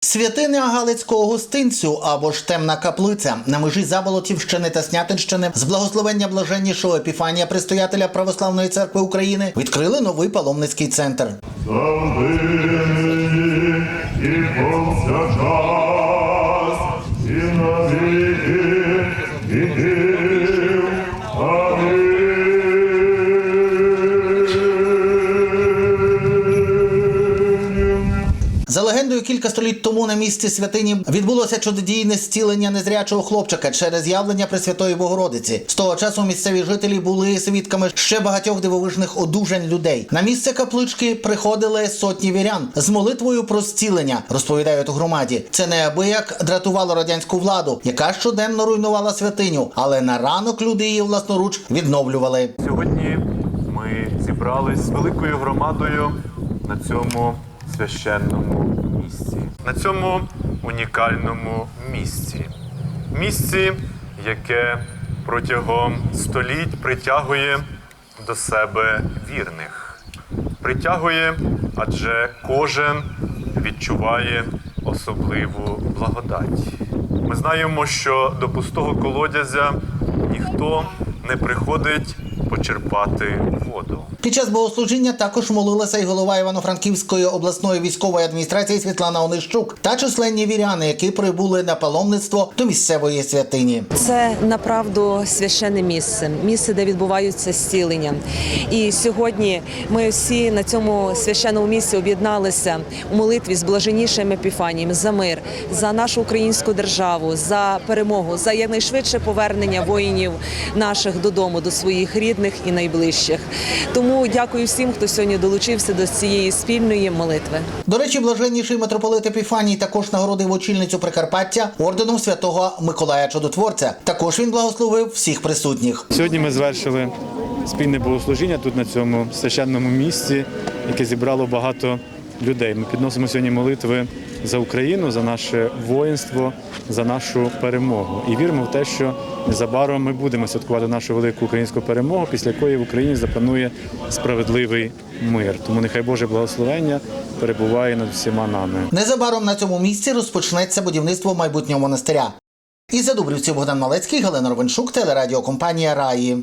Святиня Галицького гостинцю або ж темна каплиця на межі Заболотівщини та Снятинщини з благословення блаженнішого епіфанія предстоятеля Православної церкви України відкрили новий паломницький центр. За легендою, кілька століть тому на місці святині відбулося чудодійне зцілення незрячого хлопчика через явлення Пресвятої Богородиці. З того часу місцеві жителі були свідками ще багатьох дивовижних одужань людей. На місце каплички приходили сотні вірян з молитвою про зцілення, розповідають у громаді. Це неабияк дратувало радянську владу, яка щоденно руйнувала святиню, але на ранок люди її власноруч відновлювали. Сьогодні ми зібрались з великою громадою на цьому священному місці, на цьому унікальному місці. Місці, яке протягом століть притягує до себе вірних. Притягує, адже кожен відчуває особливу благодать. Ми знаємо, що до пустого колодязя ніхто не приходить почерпати воду. Під час богослужіння також молилася й голова Івано-Франківської обласної військової адміністрації Світлана Онищук та численні віряни, які прибули на паломництво до місцевої святині. Це направду священне місце, місце, де відбуваються зцілення. І сьогодні ми всі на цьому священному місці об'єдналися у молитві з блаженнішим епіфанієм за мир, за нашу українську державу, за перемогу, за якнайшвидше повернення воїнів наших додому, до своїх рідних і найближчих. Тому дякую всім, хто сьогодні долучився до цієї спільної молитви. До речі, блаженніший митрополит Епіфаній також нагородив очільницю Прикарпаття орденом святого Миколая Чудотворця. Також він благословив всіх присутніх. Сьогодні ми звершили спільне богослужіння тут на цьому священному місці, яке зібрало багато людей. Ми підносимо сьогодні молитви за Україну, за наше воїнство, за нашу перемогу. І віримо в те, що незабаром ми будемо святкувати нашу велику українську перемогу, після якої в Україні запанує справедливий мир. Тому нехай Боже благословення перебуває над всіма нами. Незабаром на цьому місці розпочнеться будівництво майбутнього монастиря. Із Задубрівців Богдан Малецький, Галина Ровеншук, телерадіокомпанія Раї.